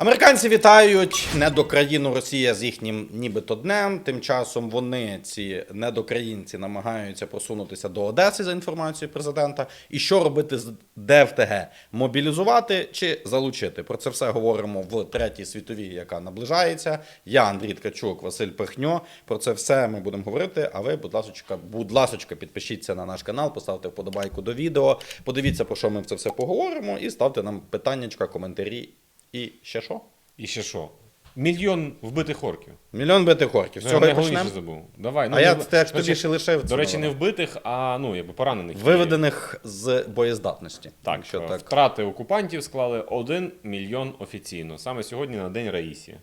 Американці вітають недокраїну Росія з їхнім нібито днем. Тим часом вони, ці недокраїнці, намагаються просунутися до Одеси за інформацією президента. І що робити з ДФТГ? Мобілізувати чи залучити? Про це все говоримо в третій світовій, яка наближається. Я Андрій Ткачук, Василь Пихньо. Про це все ми будемо говорити. А ви, будь ласочка, будь ласочка, підпишіться на наш канал, поставте вподобайку до відео. Подивіться, про що ми це все поговоримо, і ставте нам питаннячка, коментарі. І ще що? І ще що? Мільйон вбитих орків. Мільйон битих орків. Ну, і найголовніше почнемо. забув. Давай. А я не- текст тобі ще лишив. До речі, не вбитих, а ну, якби поранених. Виведених з боєздатності. Так, Якщо е, так. втрати окупантів склали 1 мільйон офіційно, саме сьогодні на День Раїсі.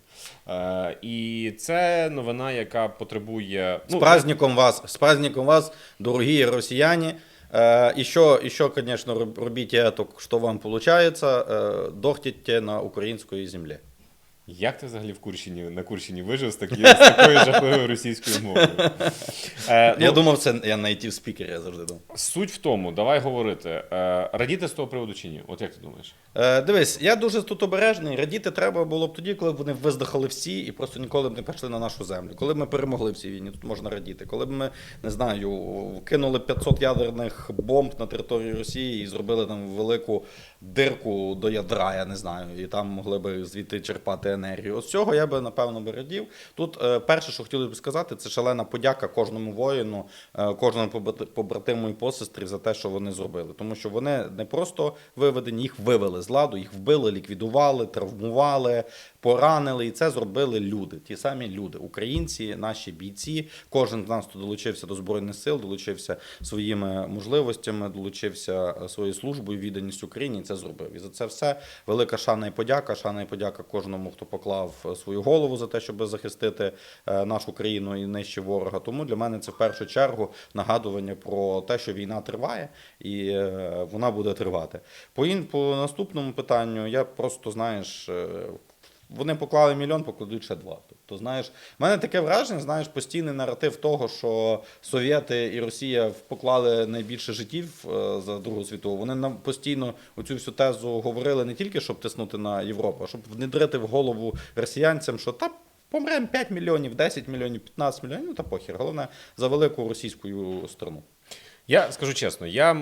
Е, і це новина, яка потребує. З праздником вас, з праздником вас, дорогі росіяни. Э, еще, еще, конечно, роб- робите это, что вам получается, э, дохтите на украинской земле. Як ти взагалі в Курщині, на Курщині вижив з, такі, з такою жахливою російською мовою? Е, я ну, думав, це я native спікер, я завжди думав. Суть в тому, давай говорити. Е, радіти з того приводу чи ні? От як ти думаєш? Е, дивись, я дуже тут обережний. Радіти треба було б тоді, коли б вони виздихали всі і просто ніколи б не пішли на нашу землю. Коли б ми перемогли в цій війні, тут можна радіти. Коли б ми не знаю, кинули 500 ядерних бомб на територію Росії і зробили там велику дирку до ядра, я не знаю, і там могли б звідти черпати енергію. Ось цього я би напевно би радів. Тут е, перше, що хотілося б сказати, це шалена подяка кожному воїну, е, кожному побратиму і посестрі за те, що вони зробили. Тому що вони не просто виведені, їх вивели з ладу, їх вбили, ліквідували, травмували, поранили. І це зробили люди, ті самі люди, українці, наші бійці. Кожен з нас, хто долучився до збройних сил, долучився своїми можливостями, долучився е, своєю службою, відданістю Україні. І це зробив. І за це все велика шана і подяка. Шана і подяка кожному, хто поклав е, свою голову за те, щоб захистити е, нашу країну і нижче ворога. Тому для мене це в першу чергу нагадування про те, що війна триває і вона буде тривати. По ін по наступному питанню я просто знаєш. Вони поклали мільйон, покладуть ще два. Тобто, знаєш, в мене таке враження, знаєш, постійний наратив того, що Совєти і Росія поклали найбільше життів е, за Другу світову. Вони нам постійно оцю всю тезу говорили не тільки щоб тиснути на Європу, а щоб внедрити в голову росіянцям, що та. Помремо 5 мільйонів, 10 мільйонів, 15 мільйонів, ну та похер. Головне за велику російську страну. Я скажу чесно, я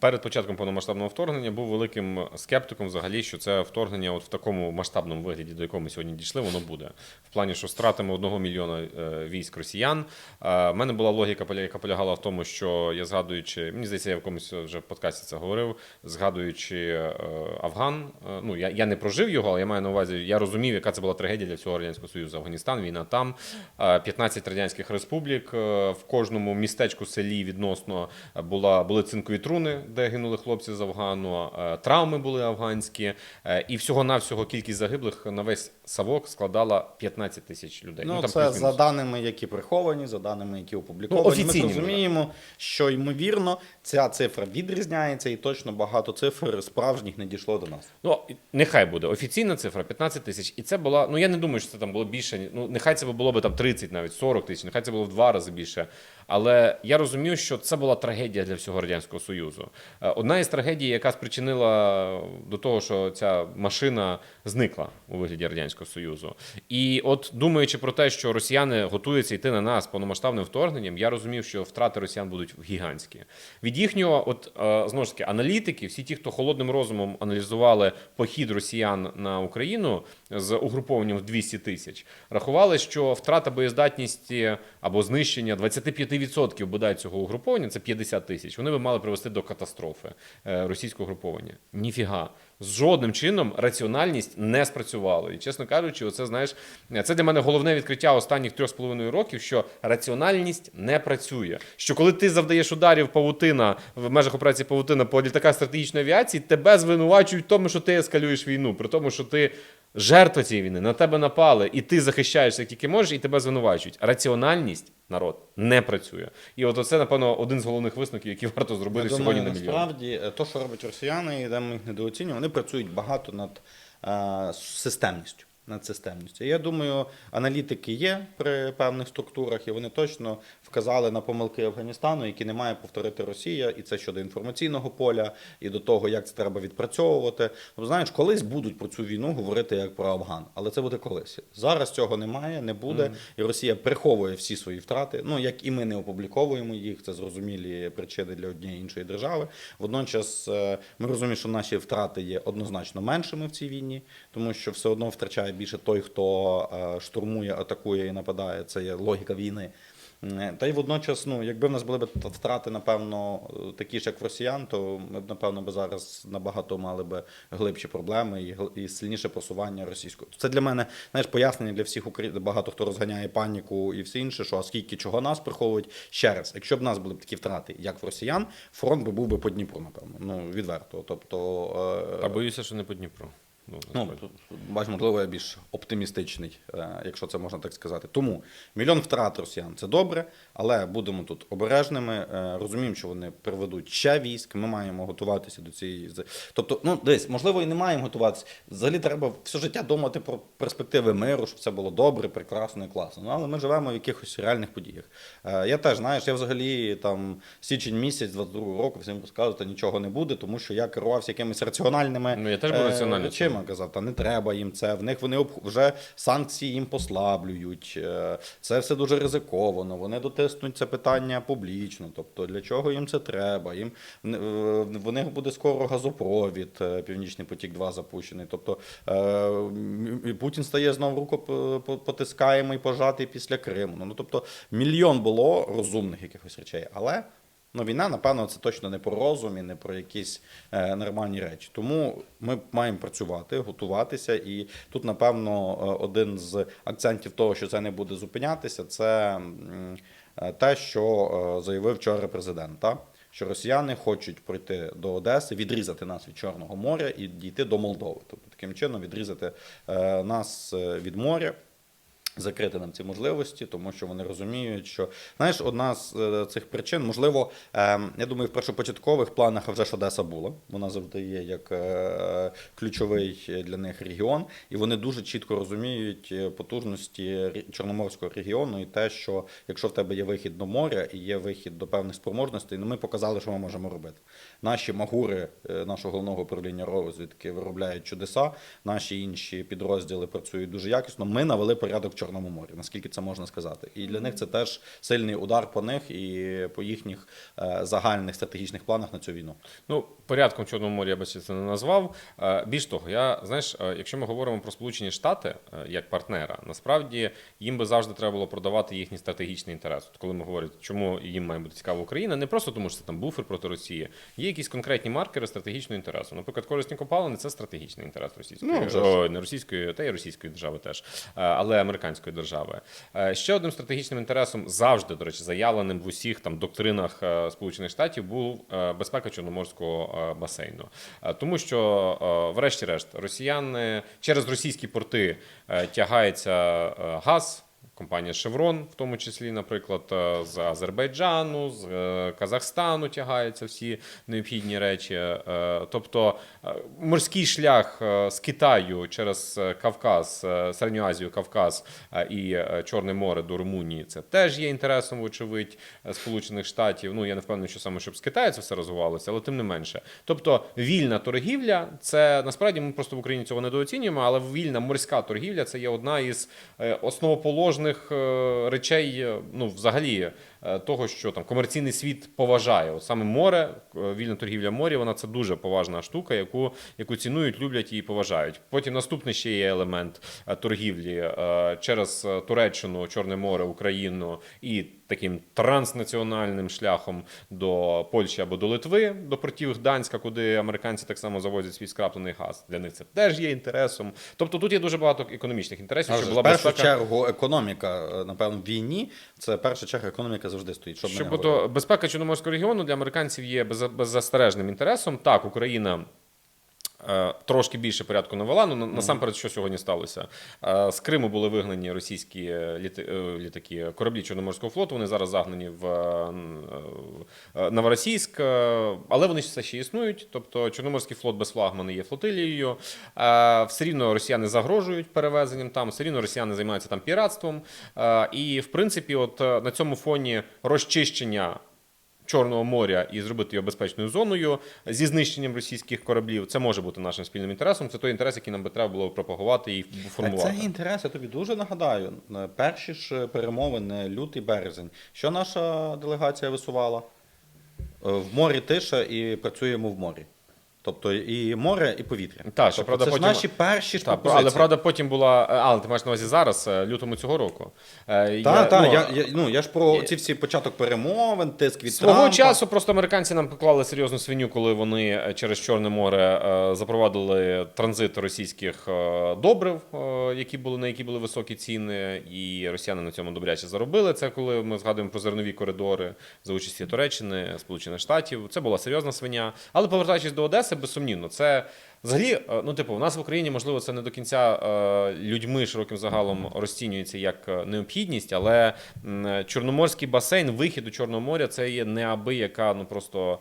перед початком повномасштабного вторгнення був великим скептиком взагалі, що це вторгнення от в такому масштабному вигляді, до якого ми сьогодні дійшли, воно буде. В плані, що стратимо одного мільйона е, військ росіян. Е, В мене була логіка, яка полягала в тому, що я згадуючи, мені здається, я в комусь вже в подкасті це говорив, згадуючи е, Афган. е, Ну я, я не прожив його, але я маю на увазі, я розумів, яка це була трагедія для всього радянського союзу. Афганістан, війна там, е, 15 радянських республік. е, В кожному містечку, селі відносно була були цинкові труни, де гинули хлопці з Афгану. е, Травми були афганські, е, і всього навсього кількість загиблих на весь савок складала 15 тисяч людей. Ну, там це за даними, які приховані, за даними, які опубліковані. Ну, офіційні, Ми розуміємо, що ймовірно ця цифра відрізняється, і точно багато цифр справжніх не дійшло до нас. Ну, нехай буде. Офіційна цифра 15 тисяч. І це була. Ну я не думаю, що це там було більше. Ну, нехай це було б там 30, навіть 40 тисяч, нехай це було в два рази більше. Але я розумію, що це була трагедія для всього радянського союзу. Е, Одна із трагедій, яка спричинила до того, що ця машина зникла у вигляді радянського союзу. І от думаючи про те, що росіяни готуються йти на нас повномасштабним вторгненням, я розумів, що втрати росіян будуть гігантські. Від їхнього, от е, знову ж таки, аналітики, всі ті, хто холодним розумом аналізували похід росіян на Україну з угрупованням в 200 тисяч, рахували, що втрата боєздатності або знищення 25% бодай цього угруповання, це 50 тисяч. Вони би мали привести до катастрофи е, російського угруповання. Ніфіга. З жодним чином раціональність не спрацювала. І чесно кажучи, оце знаєш, це для мене головне відкриття останніх трьох з половиною років, що раціональність не працює. Що коли ти завдаєш ударів павутина в межах операції павутина по літаках стратегічної авіації, тебе звинувачують в тому, що ти ескалюєш війну, при тому, що ти жертва цієї війни, на тебе напали, і ти захищаєшся як тільки можеш, і тебе звинувачують. Раціональність народ не працює. І от це, напевно, один з головних висновків, які варто зробити Я сьогодні думаю, на мільйон. насправді, е, то, що роблять росіяни, і де ми їх недооцінюємо, вони працюють багато над е, системністю. Над системністю. Я думаю, аналітики є при певних структурах, і вони точно вказали на помилки Афганістану, які не має повторити Росія, і це щодо інформаційного поля, і до того, як це треба відпрацьовувати. Ну, знаєш, колись будуть про цю війну говорити як про Афган, але це буде колись. Зараз цього немає, не буде, і Росія приховує всі свої втрати. Ну як і ми не опубліковуємо їх, це зрозумілі причини для однієї іншої держави. Водночас е, ми розуміємо, що наші втрати є однозначно меншими в цій війні, тому що все одно втрачає більше той, хто е, штурмує, атакує і нападає. Це є логіка війни. Та й водночас, ну, якби в нас були б втрати, напевно, е, такі ж, як в росіян, то ми б, напевно, би зараз набагато мали б глибші проблеми і, і сильніше просування російського. Це для мене знаєш, пояснення для всіх українців. Багато хто розганяє паніку і все інше, що а скільки чого нас приховують. Ще раз, якщо б нас були б такі втрати, як в росіян, фронт би був би по Дніпру, напевно. Ну, відверто. Тобто, е, А боюся, що не по Дніпру. Ну, Ну, бач, можливо, я більш оптимістичний, е, якщо це можна так сказати. Тому мільйон втрат росіян це добре, але будемо тут обережними. е, Розуміємо, що вони приведуть ще військ. Ми маємо готуватися до цієї. Тобто, ну десь можливо і не маємо готуватися. Взагалі треба все життя думати про перспективи миру, щоб це було добре, прекрасно і класно. Ну, але ми живемо в якихось реальних подіях. Е, Я теж знаєш, я взагалі там січень місяць 22 року всім розказую, та нічого не буде, тому що я керувався якимись раціональними Ну, я теж був раціональним. Речами казав, та не треба їм це. В них вони об- вже санкції їм послаблюють. е, Це все дуже ризиковано. Вони дотиснуть це питання публічно. Тобто, для чого їм це треба? Їм в- е, них буде скоро газопровід, е, Північний потік 2 запущений. Тобто Путін стає знову руку потискаємий, пожатий після Криму. Ну тобто мільйон було розумних якихось речей, але. Ну, війна, напевно, це точно не про розум і не про якісь е, нормальні речі. Тому ми маємо працювати, готуватися. І тут, напевно, е, один з акцентів того, що це не буде зупинятися, це е, те, що е, заявив вчора президент. Що росіяни хочуть пройти до Одеси, відрізати нас від Чорного моря і дійти до Молдови. Тобто таким чином відрізати нас від моря закрити нам ці можливості, тому що вони розуміють, що знаєш, одна з е, цих причин, можливо, е, я думаю, в першопочаткових планах вже ж Одеса була. Вона завжди є як е, ключовий для них регіон, і вони дуже чітко розуміють е, потужності Чорноморського регіону і те, що якщо в тебе є вихід до моря і є вихід до певних спроможностей, ну ми показали, що ми можемо робити. Наші магури нашого головного управління розвідки виробляють чудеса, наші інші підрозділи працюють дуже якісно. Ми навели порядок Чорному морі, наскільки це можна сказати. І для них це теж сильний удар по них і по їхніх е, загальних стратегічних планах на цю війну. Ну, порядком в Чорному морі я би це не назвав. Е, Більш того, я знаєш, е, якщо ми говоримо про Сполучені Штати як партнера, насправді їм би завжди треба було продавати їхній стратегічний інтерес. От коли ми говоримо, чому їм має бути цікава Україна, не просто тому, що це там буфер проти Росії. Є якісь конкретні маркери стратегічного інтересу. Наприклад, корисні копалини це стратегічний інтерес російської Ну. О, не російської, та й російської держави теж, але американської держави. Е, Ще одним стратегічним інтересом завжди, до речі, заявленим в усіх там доктринах е, Сполучених Штатів був е, безпека Чорноморського басейну. Тому що, врешті-решт, росіяни через російські порти тягається газ. Компанія Шеврон, в тому числі, наприклад, е, з Азербайджану, з е, Казахстану тягаються всі необхідні речі. Е, Тобто морський шлях з Китаю через Кавказ, Середню Азію, Кавказ і Чорне море до Румунії це теж є інтересом, вочевидь, Сполучених Штатів. Ну я не впевнений, що саме щоб з Китаю це все розвивалося, але тим не менше. Тобто вільна торгівля, це насправді ми просто в Україні цього недооцінюємо, але вільна морська торгівля це є одна із основоположних е, речей, ну взагалі. Е, Того, що там комерційний світ поважає, от саме море, е, вільна торгівля морі, вона це дуже поважна штука, яку, яку цінують, люблять і поважають. Потім наступний ще є елемент е, торгівлі через Туреччину, Чорне море, Україну і таким транснаціональним шляхом до Польщі або до Литви, до портів Гданська, куди американці так само завозять свій скраплений газ. Для них це теж є інтересом. Тобто тут є дуже багато економічних інтересів, А щоб була в першу безпека. чергу економіка, напевно, в війні це перша черга економіка завжди стоїть. Щоб, говорили. безпека Чорноморського регіону для американців є безза- беззастережним інтересом. Так, Україна трошки більше порядку навела. Ну на- насамперед, що сьогодні сталося? Е, З Криму були вигнані російські е, е, літаки кораблі Чорноморського флоту. Вони зараз загнані в е, е, Новоросійськ, е, але вони все ще існують. Тобто Чорноморський флот без флагмана є флотилією. Е, Все рівно росіяни загрожують перевезенням там, все рівно росіяни займаються там піратством. Е, І в принципі, от е, на цьому фоні розчищення. Чорного моря і зробити його безпечною зоною зі знищенням російських кораблів. Це може бути нашим спільним інтересом. Це той інтерес, який нам би треба було пропагувати і формувати. Це інтерес, я тобі дуже нагадаю. Е, Перші ж перемовини, лютий березень. Що наша делегація висувала? Е, В морі тиша і працюємо в морі. Тобто і море, і повітря. Та, що, тобто, правда, це потім- ж наші перші ж Так, пропозиції. але правда, потім була. е, Але ти маєш на увазі зараз, е, лютому цього року. Е, Так, так, ну, я, я, ну, я ж про ці всі початок перемовин, тиск від Свого Трампа. часу просто американці нам поклали серйозну свиню, коли вони через Чорне море запровадили транзит російських добрив, які були на які були високі ціни, і росіяни на цьому добряче заробили. Це коли ми згадуємо про зернові коридори за участі Туреччини, Сполучених Штатів. Це була серйозна свиня. Але повертаючись до Одеси, безсумнівно, це. Взагалі, е, ну типу, у нас в Україні можливо це не до кінця е, людьми широким загалом розцінюється як е, необхідність, але Чорноморський басейн, вихід у Чорного моря це є неабияка, ну просто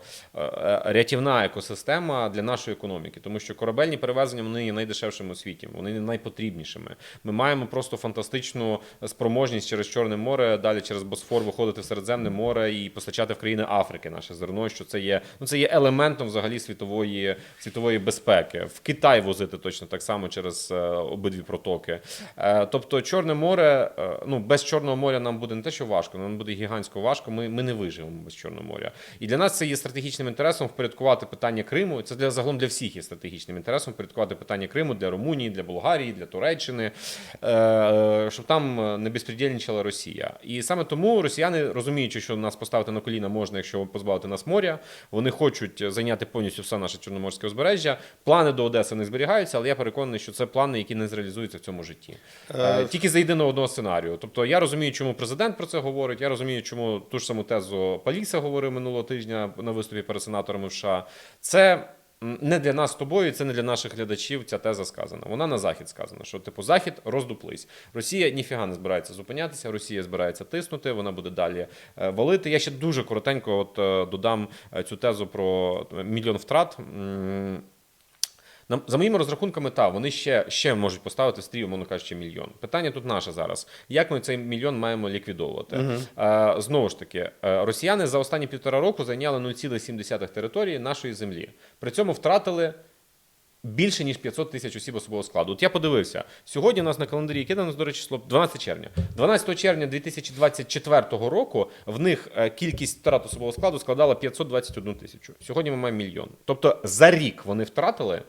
рятівна екосистема для нашої економіки, тому що корабельні перевезення вони є найдешевшими у світі, вони є найпотрібнішими. Ми маємо просто фантастичну спроможність через Чорне море, далі через Босфор виходити в Середземне море і постачати в країни Африки наше зерно. Що це є ну це є елементом взагалі світової світової безпеки. В Китай возити точно так само через е, обидві протоки. Е, тобто, Чорне море, е, ну без Чорного моря нам буде не те, що важко, нам буде гігантсько важко. Ми, ми не виживемо без Чорного моря. І для нас це є стратегічним інтересом впорядкувати питання Криму. Це для загалом для всіх є стратегічним інтересом впорядкувати питання Криму для Румунії, для Болгарії, для Туреччини, щоб там не безпредельничала Росія. І саме тому росіяни, розуміючи, що нас поставити на коліна можна, якщо позбавити нас моря, вони хочуть зайняти повністю все наше чорноморське узбережжя. Плани до Одеси не зберігаються, але я переконаний, що це плани, які не зреалізуються в цьому житті. Е, Тільки за єдиного одного сценарію. Тобто я розумію, чому президент про це говорить. Я розумію, чому ту ж саму тезу Паліса говорив минулого тижня на виступі перед сенаторами в США. Це. Не для нас з тобою, це не для наших глядачів. Ця теза сказана. Вона на захід сказана. Що типу захід роздуплись. Росія ніфіга не збирається зупинятися. Росія збирається тиснути. Вона буде далі е, валити. Я ще дуже коротенько от е, додам е, цю тезу про е, мільйон втрат. За моїми розрахунками, та вони ще, ще можуть поставити стрій, умовно кажучи, мільйон. Питання тут наше зараз. Як ми цей мільйон маємо ліквідовувати? Е, знову ж таки, е, росіяни за останні півтора року зайняли 0,7 території нашої землі. При цьому втратили. Більше ніж 500 тисяч осіб особового складу. От я подивився. Сьогодні у нас на календарі яке у нас, до речі, число? 12 червня. 12 червня 2024 року в них е, кількість втрат особового складу складала 521 тисячу. Сьогодні ми маємо мільйон. Тобто за рік вони втратили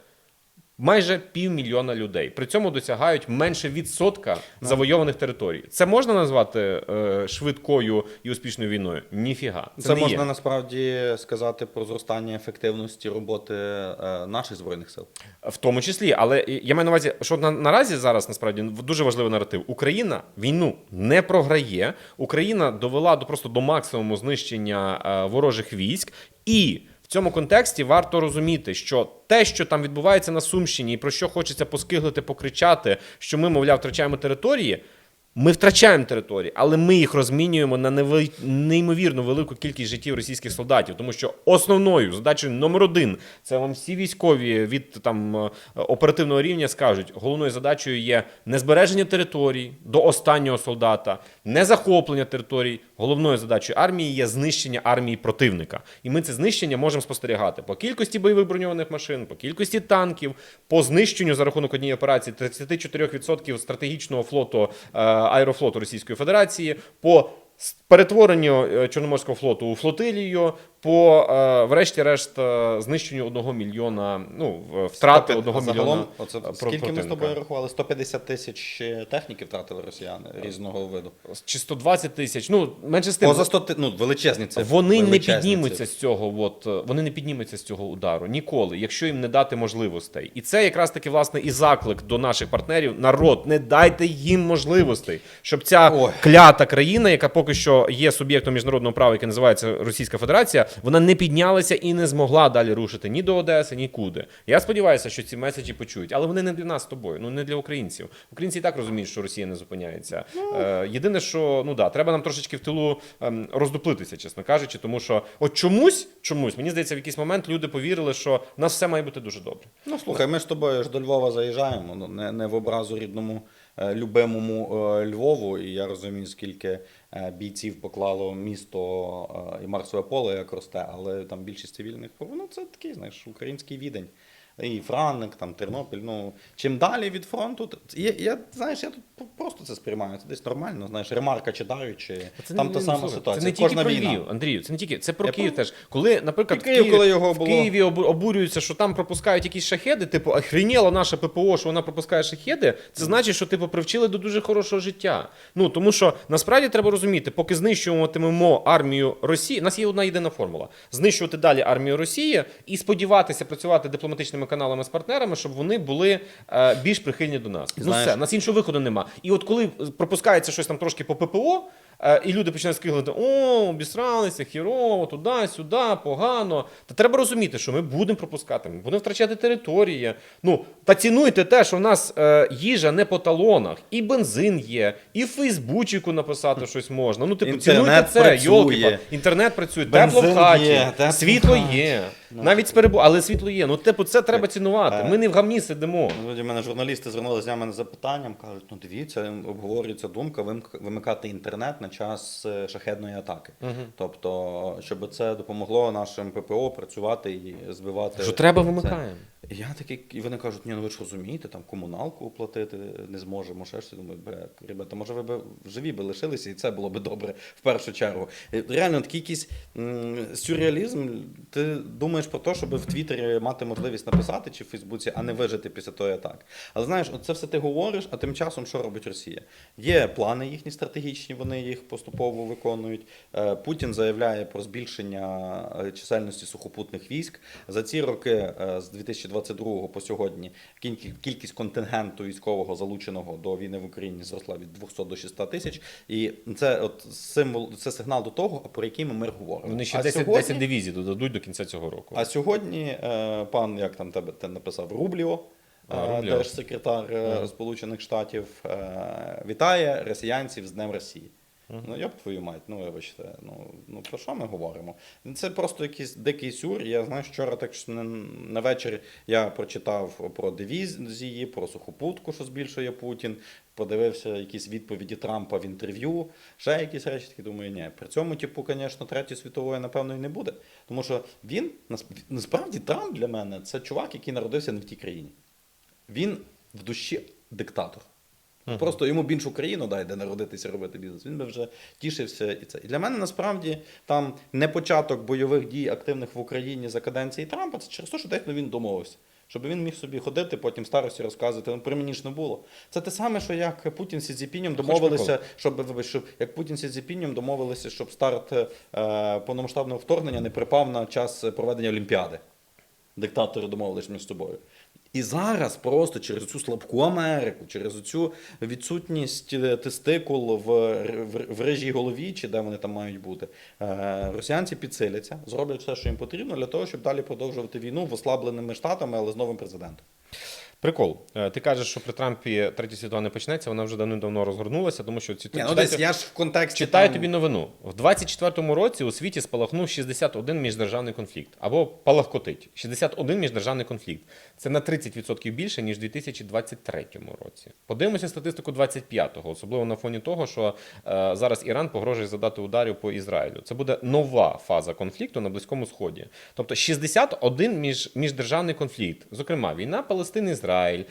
майже півмільйона людей. При цьому досягають менше відсотка завойованих територій. Це можна назвати е, швидкою і успішною війною? Ніфіга. Це, Це не можна є. насправді сказати про зростання ефективності роботи е, наших збройних сил. В тому числі, але я маю на увазі, що на, наразі зараз насправді дуже важливий наратив. Україна війну не програє. Україна довела до просто до максимуму знищення е, ворожих військ, і в цьому контексті варто розуміти, що те, що там відбувається на Сумщині, і про що хочеться поскиглити, покричати, що ми, мовляв, втрачаємо території. Ми втрачаємо території, але ми їх розмінюємо на неймовірно велику кількість життів російських солдатів, тому що основною задачею номер один це вам всі військові від там е, оперативного рівня скажуть. Головною задачею є не збереження територій до останнього солдата, не захоплення територій. Головною задачею армії є знищення армії противника. І ми це знищення можемо спостерігати по кількості бойових броньованих машин, по кількості танків, по знищенню за рахунок однієї операції 34% стратегічного флоту е, аерофлоту Російської Федерації, по перетворенню е, Чорноморського флоту у флотилію, по е, врешті-решт е, знищенню одного мільйона, ну втрати одного мільйона. Оце, е, скільки ми з тобою рахували? 150 тисяч техніки втратили росіяни різного виду. Чи 120 тисяч, ну менше з тим. Поза 100 ти- ну, величезні цифри. Вони не піднімуться цифри. з цього. От вони не піднімуться з цього удару ніколи, якщо їм не дати можливостей. І це якраз таки власне і заклик до наших партнерів. Народ, не дайте їм можливостей, щоб ця Ой. клята країна, яка поки що є суб'єктом міжнародного права, який називається Російська Федерація, вона не піднялася і не змогла далі рушити ні до Одеси, ні куди. Я сподіваюся, що ці меседжі почують, але вони не для нас з тобою, ну не для українців. Українці і так розуміють, що Росія не зупиняється. Е, єдине, що ну да, треба нам трошечки в тилу ем, роздуплитися, чесно кажучи, тому що от чомусь, чомусь, мені здається, в якийсь момент люди повірили, що в нас все має бути дуже добре. Ну слухай, ми ж з тобою ж до Львова заїжджаємо, ну не, не в образу рідному е, любимому е, Львову. І я розумію, скільки бійців поклало місто е, і Марсове поле, як росте, але там більшість цивільних ну це такий, знаєш, український відень. І Франник, там Тернопіль. Ну чим далі від фронту, я, я знаєш, я тут просто це сприймаю. Це десь нормально. Знаєш, ремарка читаючи, там та сама ситуація. Це не тільки Кожна про війна. Львів, Андрію. Це не тільки це про Я Київ пам'ятаю. теж. Коли, наприклад, Київ, в Києві, коли його в було- Києві обу- обурюються, що там пропускають якісь шахеди, типу, охреніло наше ППО, що вона пропускає шахеди. Це значить, що типу привчили до дуже хорошого життя. Ну тому що насправді треба розуміти, поки знищуватимемо армію Росії, у нас є одна єдина формула: знищувати далі армію Росії і сподіватися працювати дипломатичними каналами з партнерами, щоб вони були е, більш прихильні до нас. Ну Знаєш- все, у нас іншого виходу нема. І от коли пропускається щось там трошки по ППО. Е, І люди починають скиглити, о, обісралися, хірово, туди, сюди, погано. Та треба розуміти, що ми будемо пропускати, ми будемо втрачати території. Ну, та цінуйте те, що в нас е, їжа не по талонах, і бензин є, і в Фейсбучику написати щось можна. Ну, типу, Інтернет цінуйте це, працює. йолки Інтернет працює, Бензин тепло в хаті, є, тепло світло є. Навіть з перебу, але світло є. Ну, типу, це треба цінувати. Ми не в гамні сидимо. Ну, До мене журналісти звернулися до мене з запитанням, кажуть, ну дивіться, обговорюється думка вимикати інтернет на час е, шахедної атаки. Тобто, щоб це допомогло нашим ППО працювати і збивати. Що треба, вимикаємо. Я такий, і вони кажуть, ні, ну ви ж розумієте, там комуналку оплатити не зможемо. ще щось. Думаю, бля, ребята, може ви б живі би лишилися, і це було би добре в першу чергу. Реально, такий якийсь сюрреалізм. Ти думаєш про те, щоб в Твіттері мати можливість написати чи в Фейсбуці, а не вижити після тої атаки. Але знаєш, оце все ти говориш, а тим часом що робить Росія? Є плани їхні стратегічні, вони їх поступово виконують. Е, Путін заявляє про збільшення е, чисельності сухопутних військ за ці роки е, з 2020 22 по сьогодні кількість контингенту військового залученого до війни в Україні зросла від 200 до 600 тисяч, і це от символ, це сигнал до того, про який ми мир говоримо. Вони ще а 10, сьогодні, 10 дивізій додадуть до кінця цього року. А сьогодні пан як там тебе те написав Рубліо. А, держсекретар. Сполучених Штатів вітає росіянців з Днем Росії. Ну, я б твою мать, ну вибачте, ну, ну про що ми говоримо? Це просто якийсь дикий сюр. Я знаю, вчора так що на вечір я прочитав про дивізії, про сухопутку, що збільшує Путін. Подивився якісь відповіді Трампа в інтерв'ю, ще якісь речі, такі думаю, ні. При цьому, типу, звісно, третьої світової, напевно, і не буде. Тому що він насправді Трамп для мене це чувак, який народився не в тій країні. Він в душі диктатор. Просто йому б іншу країну дай, де народитися, робити бізнес. Він би вже тішився і це. І для мене насправді там не початок бойових дій активних в Україні за каденції Трампа, це через те, що дехто він домовився. Щоб він міг собі ходити, потім старості розказувати, ну при мені ж не було. Це те саме, що як Путін з Цзіпінем домовилися, щоб вибач, щоб як Путін з Цзіпінем домовилися, щоб старт е, повномасштабного вторгнення не припав на час проведення Олімпіади. Диктатори домовились між собою. І зараз просто через цю слабку Америку, через цю відсутність е, тестикул в, в, в рижій голові, чи де вони там мають бути, е, росіянці підсиляться, зроблять все, що їм потрібно, для того, щоб далі продовжувати війну в ослабленими штатами, але з новим президентом. Прикол. Е, Ти кажеш, що при Трампі третя світова не почнеться, вона вже давним-давно розгорнулася, тому що ці ну десь я ж в контексті Читаю там- тобі новину. В 24-му році у світі спалахнув 61 міждержавний конфлікт. Або палахкотить. 61 міждержавний конфлікт. Це на 30% більше, ніж у 2023 році. Подивимося статистику 25-го, особливо на фоні того, що е, зараз Іран погрожує задати ударів по Ізраїлю. Це буде нова фаза конфлікту на Близькому Сході. Тобто 61 між, міждержавний конфлікт. Зокрема, війна Палестини-Ізраїль, е,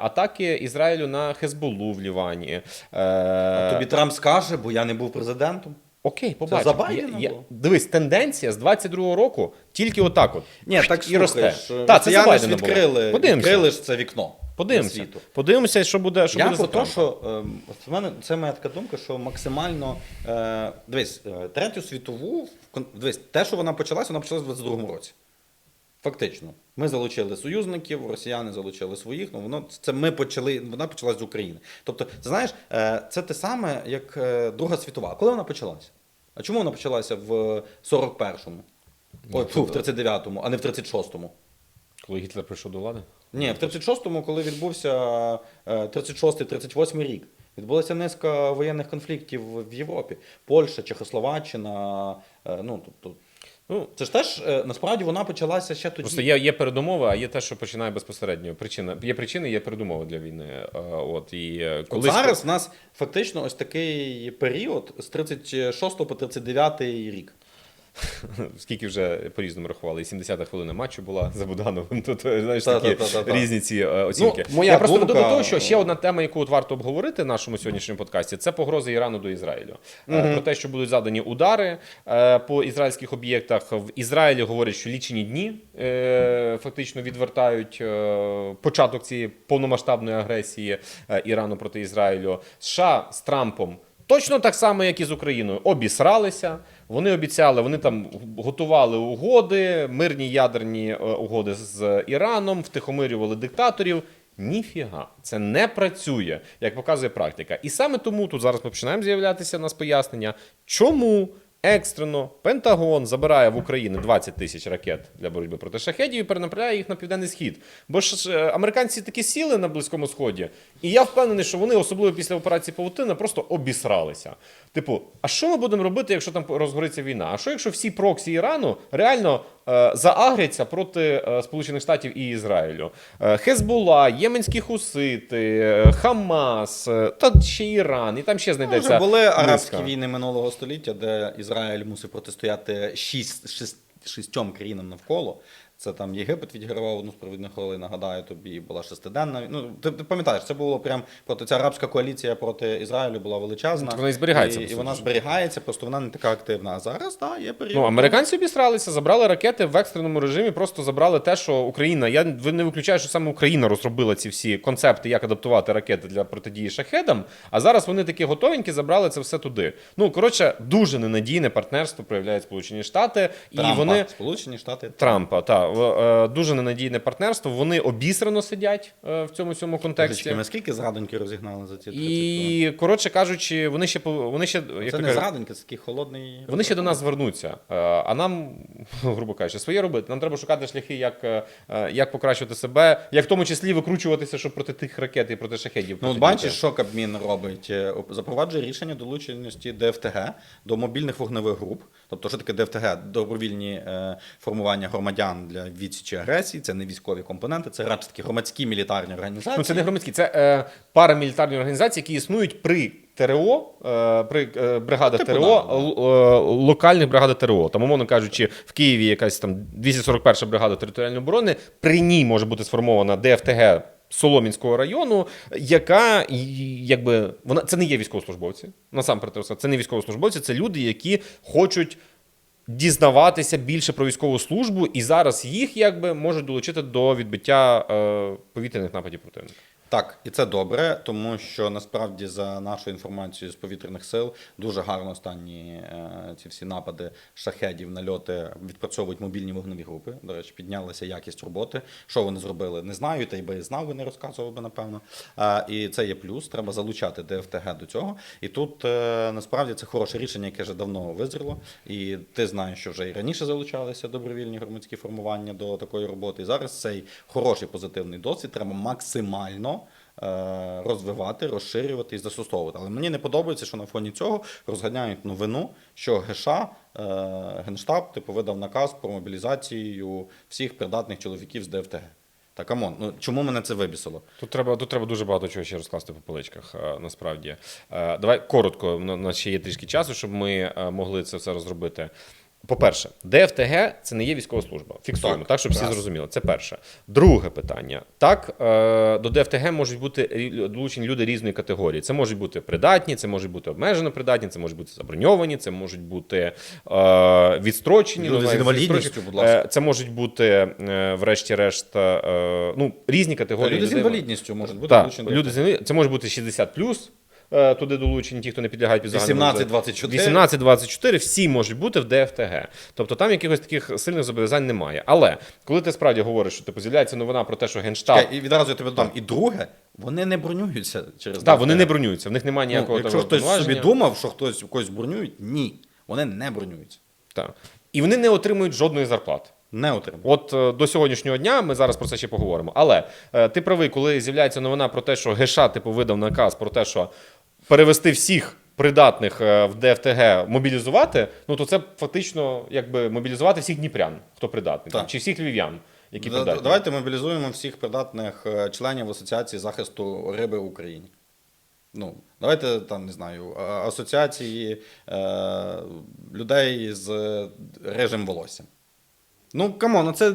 атаки Ізраїлю на Хезболу в Лівані. Е, Тобі Трамп скаже, бо я не був президентом. Окей, побачимо. за Байдена Я- я- Дивись, тенденція з 22-го року тільки отак от. Ні, так і росте. Так, це за ж Байдена відкрили, відкрили ж це вікно. Подивимося. світу. Подивимося, що буде, що я буде за те, що в мене це моя така думка, що максимально е, дивись, е, третю світову дивись, те, що вона почалась, вона почалась в 22-му році. Фактично. Ми залучили союзників, росіяни залучили своїх. Ну воно це ми почали. Вона почалась з України. Тобто, ти знаєш, е, це те саме, як е, Друга світова. Коли вона почалася? А чому вона почалася в 41-му? Ой, фу, в 39-му, а не в 36-му? Коли Гітлер прийшов до влади? Ні, в 36-му, коли відбувся е, 36-38 рік, відбулася низка воєнних конфліктів в Європі. Польща, Чехословаччина. е, Ну, тобто, Ну, це ж теж е, насправді вона почалася ще тоді. Просто є, є передумова, а є те, що починає безпосередньо. Причина є причини, є передумова для війни. Е, От і коли От зараз в нас фактично ось такий період з 36 по 39 рік. скільки вже по-різному рахували, і 70-та хвилина матчу була за Будановим. Тут знаєш такі різні ці е, оцінки. Ну, моя Я просто думка- до того, що ще одна тема, яку от варто обговорити в нашому сьогоднішньому подкасті, це погрози Ірану до Ізраїлю. Е, Про те, що будуть задані удари е, по ізраїльських об'єктах. В Ізраїлі говорять, що лічені дні фактично відвертають початок цієї повномасштабної агресії Ірану проти Ізраїлю. США з Трампом. Точно так само, як і з Україною, обісралися. Вони обіцяли, вони там готували угоди, мирні ядерні е, угоди з Іраном, втихомирювали диктаторів. Ніфіга, це не працює, як показує практика. І саме тому тут зараз ми починаємо з'являтися у нас пояснення, чому екстрено Пентагон забирає в Україну 20 тисяч ракет для боротьби проти шахедів і перенаправляє їх на південний схід. Бо ж е, американці такі сіли на Близькому Сході, і я впевнений, що вони, особливо після операції Павутина, просто обісралися. Типу, а що ми будемо робити, якщо там розгориться війна? А що якщо всі проксі Ірану реально заагряться проти е, Сполучених Штатів і Ізраїлю? Е, Хезбула, Єменські хусити, е, Хамас, е, та ще Іран, і там ще знайдеться. Вже були арабські війни минулого століття, де Ізраїль мусив протистояти шість, шість, шістьом країнам навколо. Це там Єгипет відігравав одну з провідних ролей, нагадаю тобі, була шестиденна. Ну, ти, ти пам'ятаєш, це було прям проти ця арабська коаліція проти Ізраїлю була величезна. Ну, вона і зберігається, І, і вона зберігається, просто вона не така активна. А зараз, так, є період. Ну, американці обістралися, забрали ракети в екстреному режимі, просто забрали те, що Україна. Я ви не виключаю, що саме Україна розробила ці всі концепти, як адаптувати ракети для протидії шахедам. А зараз вони такі готовенькі, забрали це все туди. Ну коротше, дуже ненадійне партнерство проявляють Сполучені Штати, і Трампа, вони Сполучені Штати. Трампа, та е, дуже ненадійне партнерство. Вони обісрано сидять е, в цьому цьому контексті. Божечки, ми скільки зрадоньки розігнали за ці 30 хвилин? І коротше кажучи, вони ще вони ще як Це не зрадоньки, це такий холодний. Вони ще до нас звернуться, Е, а нам, грубо кажучи, своє робити. Нам треба шукати шляхи, як, як покращувати себе, як в тому числі викручуватися, щоб проти тих ракет і проти шахедів. Ну, бачиш, що Кабмін робить? Запроваджує рішення долученості ДФТГ до мобільних вогневих груп. Тобто, що таке ДФТГ? Добровільні формування громадян для відсічі агресії. Це не військові компоненти, це радше такі громадські мілітарні організації. Ну, це не громадські, це е, парамілітарні організації, які існують при ТРО, е, при е, бригадах Типу, ТРО, да, е, локальних бригадах ТРО. Там, умовно кажучи, в Києві якась там 241 бригада територіальної оборони, при ній може бути сформована ДФТГ. Соломінського району, яка якби вона це не є військовослужбовці. Насамперед, це не військовослужбовці, це люди, які хочуть дізнаватися більше про військову службу, і зараз їх якби можуть долучити до відбиття е, повітряних нападів противника. Так, і це добре, тому що насправді за нашою інформацією з повітряних сил дуже гарно останні е, ці всі напади шахедів, нальоти відпрацьовують мобільні вогневі групи. До речі, піднялася якість роботи. Що вони зробили? Не знаю, та й би знав, не розказував би, напевно. Е, і це є плюс. Треба залучати ДФТГ до цього. І тут е, насправді це хороше рішення, яке вже давно визріло. І ти знаєш, що вже і раніше залучалися добровільні громадські формування до такої роботи. І зараз цей хороший позитивний досвід треба максимально розвивати, розширювати і застосовувати. Але мені не подобається, що на фоні цього розганяють новину, що ГШ, е, Генштаб, типу, видав наказ про мобілізацію всіх придатних чоловіків з ДФТГ. Та камон, ну чому мене це вибісило? Тут треба, тут треба дуже багато чого ще розкласти по поличках, е, насправді. Е, Давай коротко, у нас ще є трішки часу, щоб ми е, могли це все розробити. По-перше, ДФТГ це не є військова служба. Фіксуємо, так, Так, щоб всі зрозуміли. Це перше. Друге питання. Так, е, до ДФТГ можуть бути долучені люди різної категорії. Це можуть бути придатні, це можуть бути обмежено придатні, це можуть бути заброньовані, це можуть бути е, відстрочені. Люди ну, з інвалідністю, будь ласка. Е, Це можуть бути, врешті-решт, ну, різні категорії. люди з інвалідністю можуть бути Так, долучені люди з це може бути 60 е, туди долучені, ті, хто не підлягають під загальному 18-24. 18-24, всі можуть бути в ДФТГ. Тобто там якихось таких сильних зобов'язань немає. Але коли ти справді говориш, що типу з'являється новина про те, що генштаб. Чекай, І відразу я тобі додам. І друге, вони не бронюються через Так, вони не бронюються, в них немає Ну, ніякого Якщо такого хтось собі думав, що хтось когось бронюють, ні. Вони не бронюються. Так. І вони не отримують жодної зарплати. Не отримують. От е, до сьогоднішнього дня ми зараз про це ще поговоримо. Але е, ти правий, коли з'являється новина про те, що Геша типу видав наказ про те, що перевести всіх придатних е, в ДФТГ мобілізувати, ну то це фактично якби мобілізувати всіх дніпрян, хто придатний, Так. чи всіх львів'ян, які Да- придатні. Давайте мобілізуємо всіх придатних членів Асоціації захисту риби в Україні. Ну, давайте там, не знаю, асоціації е, людей з режим волосся. Ну, камон, ну це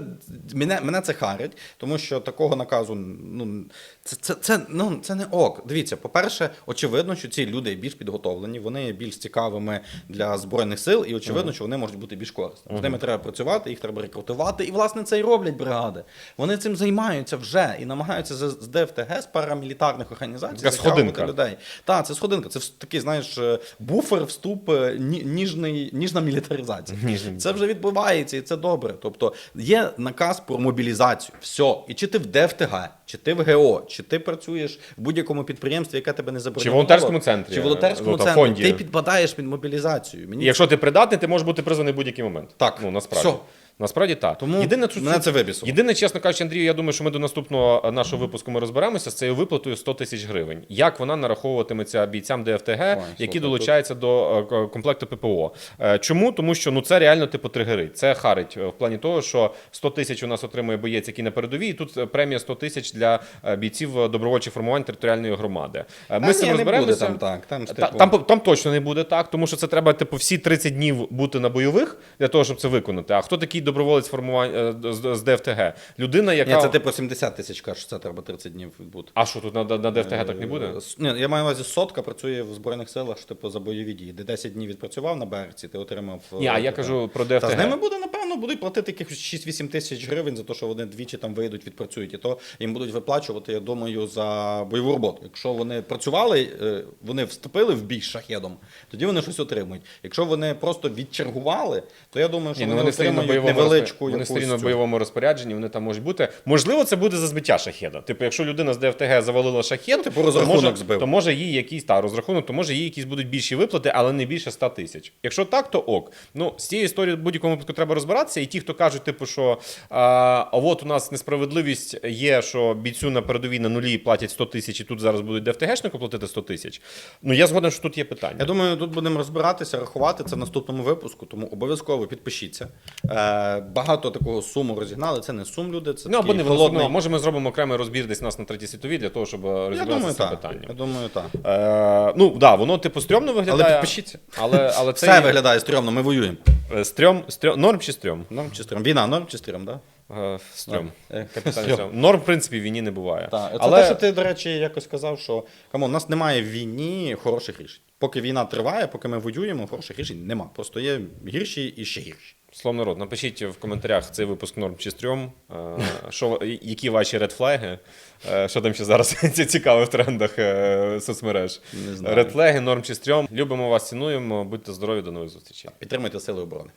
мене, мене це харить, тому що такого наказу ну, це, це, це, ну, це не ок. Дивіться, по-перше, очевидно, що ці люди більш підготовлені, вони є більш цікавими для збройних сил, і очевидно, що вони можуть бути більш корисними. З ними треба працювати, їх треба рекрутувати. І, власне, це і роблять бригади. Вони цим займаються вже і намагаються з, з ДФТГ, з парамілітарних організацій, сходинка. людей. Так, це сходинка. Це такий, знаєш, е, буфер, вступ, е, ні- ніжний, ніжна мілітаризація. Це вже відбувається, і це добре. Тобто є наказ про мобілізацію. Все. І чи ти в ДФТГ, чи ти в ГО, чи ти працюєш в будь-якому підприємстві, яке тебе не заборонює. Чи в волонтерському центрі, Чи в волонтерському ну, центрі. фонді. Ти підпадаєш під мобілізацію. Мені І якщо ти придатний, ти можеш бути призваний в будь-який момент. Так. Ну насправді. Все. Насправді так. Тому Єдине, тут- мене це вибісило. Єдине, чесно кажучи, Андрію, я думаю, що ми до наступного е, нашого випуску ми розберемося з цією виплатою 100 тисяч гривень. Як вона нараховуватиметься бійцям ДФТГ, які слухай, долучаються до е, комплекту ППО? Е, Чому? Тому що ну це реально типу тригерить. Це харить в плані того, що 100 тисяч у нас отримує боєць, який на передовій. І тут премія 100 тисяч для бійців добровольчих формувань територіальної громади. Ми Та з цим ні, не буде розберемося. там так. Там, Та- типу, Там, там точно не буде так, тому що це треба типу всі 30 днів бути на бойових для того, щоб це виконати. А хто такий доброволець формування е, з, ДФТГ? Людина, яка Ні, це типу 70 тисяч кажуть, що це треба 30 днів відбути. а що тут на, на ДФТГ так не буде? Е, Ні, я маю на увазі, сотка працює в Збройних силах, що, типу, за бойові дії. Де 10 днів відпрацював на берці, ти отримав. е, Ні, а я кажу про Та з ними буде, напевно, будуть платити якихось 6-8 тисяч гривень за те, що вони двічі там вийдуть, відпрацюють. І то їм будуть виплачувати, я думаю, за бойову роботу. Якщо вони працювали, е, вони вступили в бій шахедом, тоді вони щось отримують. Якщо вони просто відчергували, то я думаю, що Ні, ну вони вони стоять на розпорядженні. Вони якусь на цю- бойовому розпорядженні, вони там можуть бути. Можливо, це буде за збиття шахеда. Типу, якщо людина з ДФТГ завалила шахед, типу, розрахунок то може, збив. то може їй якийсь та розрахунок, то може їй якісь будуть більші виплати, але не більше 100 тисяч. Якщо так, то ок. Ну з цією історією в будь-якому випадку треба розбиратися. І ті, хто кажуть, типу, що а, а от у нас несправедливість є, що бійцю на передовій на нулі платять 100 тисяч, і тут зараз будуть ДФТГшнику платити 100 тисяч. Ну я згоден, що тут є питання. Я думаю, тут будемо розбиратися, рахувати це в наступному випуску, тому обов'язково підпишіться. Е, багато такого суму розігнали. Це не сум, люди, це Ну або не холодний. Може, ми зробимо окремий розбір десь нас на третій світовій для того, щоб е, розібратися з цим питанням. Я думаю, так. Е, ну да, воно типу стрьомно виглядає. Але підпишіться. Але, але це Все є- виглядає стрьомно, ми воюємо. е, стрьом, стрьом, норм чи стрьом? Норм чи стрьом? Війна, норм чи стрьом, да? Е, Стрьом. Стрьом. Норм, в принципі, в війні не буває. Так, це Але те, що ти, до речі, якось казав, що камон, у нас немає в війні хороших рішень. Поки війна триває, поки ми воюємо, хороших рішень нема. Просто є гірші і ще гірші. Слово народ, напишіть в коментарях цей випуск норм чи стрьом. Е, Що, які ваші редфлеги? Що там ще зараз ці- цікаво в трендах е, соцмереж? Не знаю. Редфлаги, норм чи стрьом. Любимо вас, цінуємо. Будьте здорові, до нових зустрічей. Підтримуйте сили оборони.